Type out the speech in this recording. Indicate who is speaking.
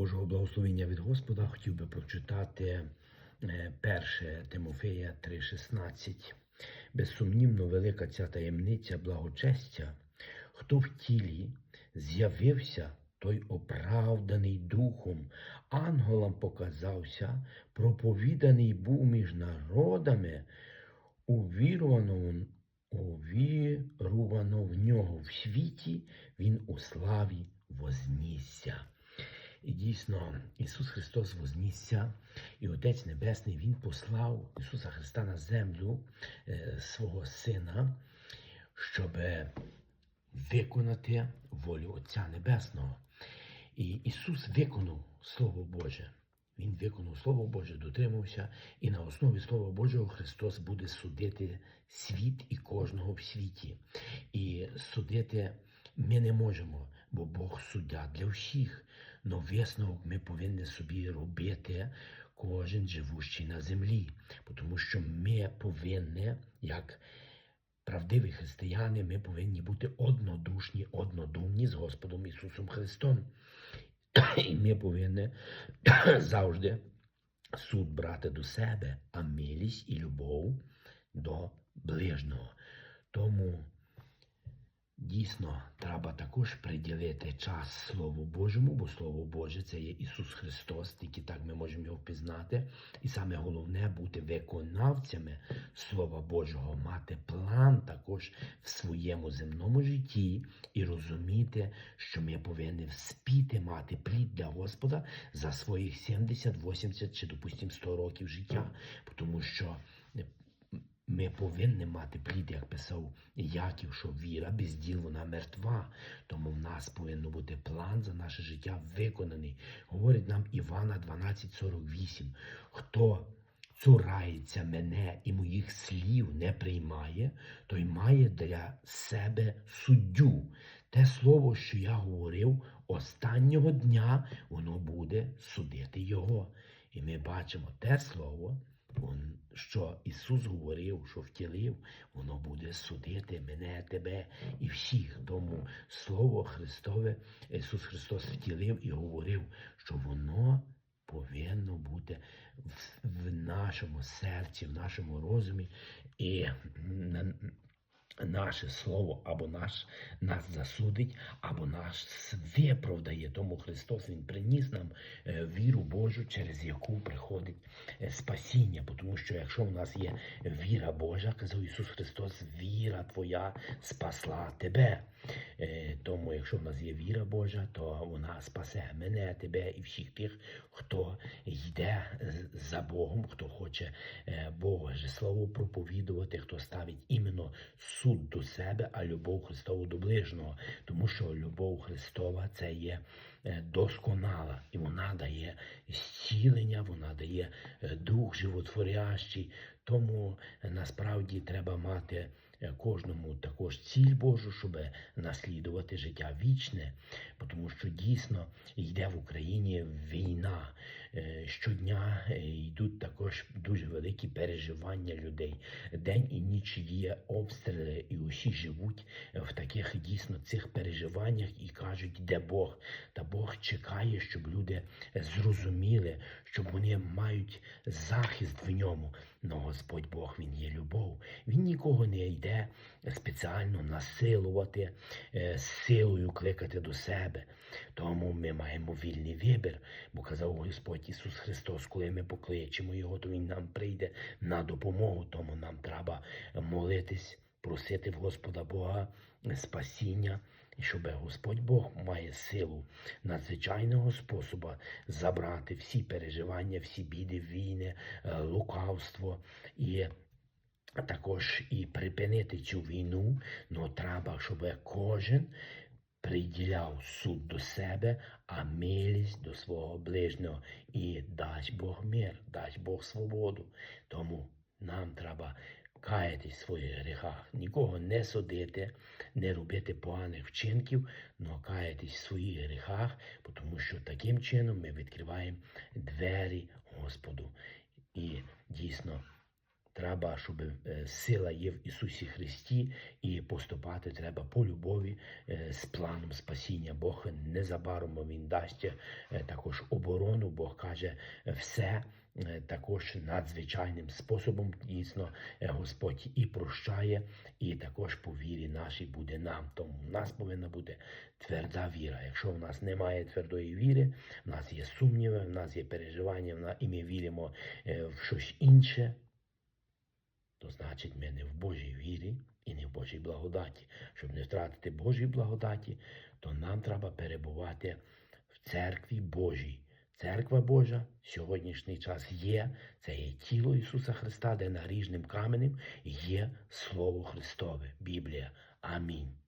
Speaker 1: Божого благословення від Господа хотів би прочитати е, перше Тимофея 3,16. Безсумнівно, велика ця таємниця благочестя, хто в тілі з'явився, той оправданий духом, ангелам показався, проповіданий був між народами, увірувано в нього в світі, він у славі вознісся. І дійсно, Ісус Христос вознісся, і Отець Небесний Він послав Ісуса Христа на землю е, свого Сина, щоб виконати волю Отця Небесного. І Ісус виконав Слово Боже. Він виконав Слово Боже, дотримався, і на основі Слова Божого Христос буде судити світ і кожного в світі. І судити ми не можемо, бо Бог суддя для всіх. Но висновок ми повинні собі робити кожен живущий на землі, тому що ми повинні, як правдиві християни, ми повинні бути однодушні, однодумні з Господом Ісусом Христом. І ми повинні завжди суд брати до себе, а милість і любов до ближнього. Тому дійсно треба також приділити час Слову Божому, бо Слово Боже це є Ісус Христос, тільки так ми можемо його впізнати. І саме головне бути виконавцями Слова Божого, мати план також в своєму земному житті і розуміти, що ми повинні вспіти мати плід для Господа за своїх 70, 80 чи, допустимо, 100 років життя, тому що ми повинні мати плід, як писав Яків, що віра без діл вона мертва. Тому в нас повинен бути план за наше життя виконаний. Говорить нам Івана 12,48. Хто цурається мене і моїх слів не приймає, той має для себе суддю. Те слово, що я говорив, останнього дня воно буде судити його. І ми бачимо те слово, он- що Ісус говорив, що втілив, воно буде судити мене, тебе і всіх. Тому Слово Христове Ісус Христос втілив і говорив, що воно повинно бути в, в нашому серці, в нашому розумі, і на, наше слово або наш, нас засудить, або нас виправдає. Тому Христос Він приніс нам е, віру Божу, через яку приходить е, спасіння. Тому що якщо в нас є віра Божа, казав Ісус Христос, віра Твоя спасла тебе. Е, Тому, якщо в нас є віра Божа, то вона спасе мене, тебе і всіх тих, хто йде за Богом, хто хоче Боже Слово проповідувати, хто ставить іменно суд до себе, а любов Христову до ближнього. Тому що любов Христова це є е, досконала, і вона дає зцілення, вона дає е, дух животворящий. Тому е, насправді треба мати кожному також ціль Божу, щоб наслідувати життя вічне, тому що дійсно йде в Україні війна. Щодня йдуть дуже великі переживання людей. День і ніч є обстріли, і усі живуть в таких дійсно цих переживаннях і кажуть, де Бог. Та Бог чекає, щоб люди зрозуміли, щоб вони мають захист в ньому. Но Господь Бог, Він є любов. Він нікого не йде спеціально насилувати, е, силою кликати до себе. Тому ми маємо вільний вибір, бо казав Господь Ісус Христос, коли ми покличемо Його, то Він нам прийде на допомогу. Тому нам треба молитись, просити в Господа Бога спасіння. Щоб Господь Бог має силу надзвичайного способу забрати всі переживання, всі біди, війни, е, лукавство і також і припинити цю війну. Ну треба, щоб кожен приділяв суд до себе, а милість до свого ближнього. І дасть Бог мир, дасть Бог свободу. Тому нам треба каятись в своїх гріхах, нікого не судити, не робити поганих вчинків, але каятись в своїх гріхах, тому що таким чином ми відкриваємо двері Господу. І дійсно Треба, щоб е, сила є в Ісусі Христі, і поступати треба по любові е, з планом спасіння. Бог незабаром Він дасть е, також оборону. Бог каже, все також надзвичайним способом. Дійсно, Господь і прощає, і також по вірі нашій буде нам. Тому в нас повинна бути тверда віра. Якщо в нас немає твердої віри, в нас є сумніви, в нас є переживання, і ми віримо в щось інше то значить ми не в Божій вірі і не в Божій благодаті. Щоб не втратити Божій благодаті, то нам треба перебувати в церкві Божій. Церква Божа в сьогоднішній час є, це є тіло Ісуса Христа, де наріжним каменем є Слово Христове, Біблія. Амінь.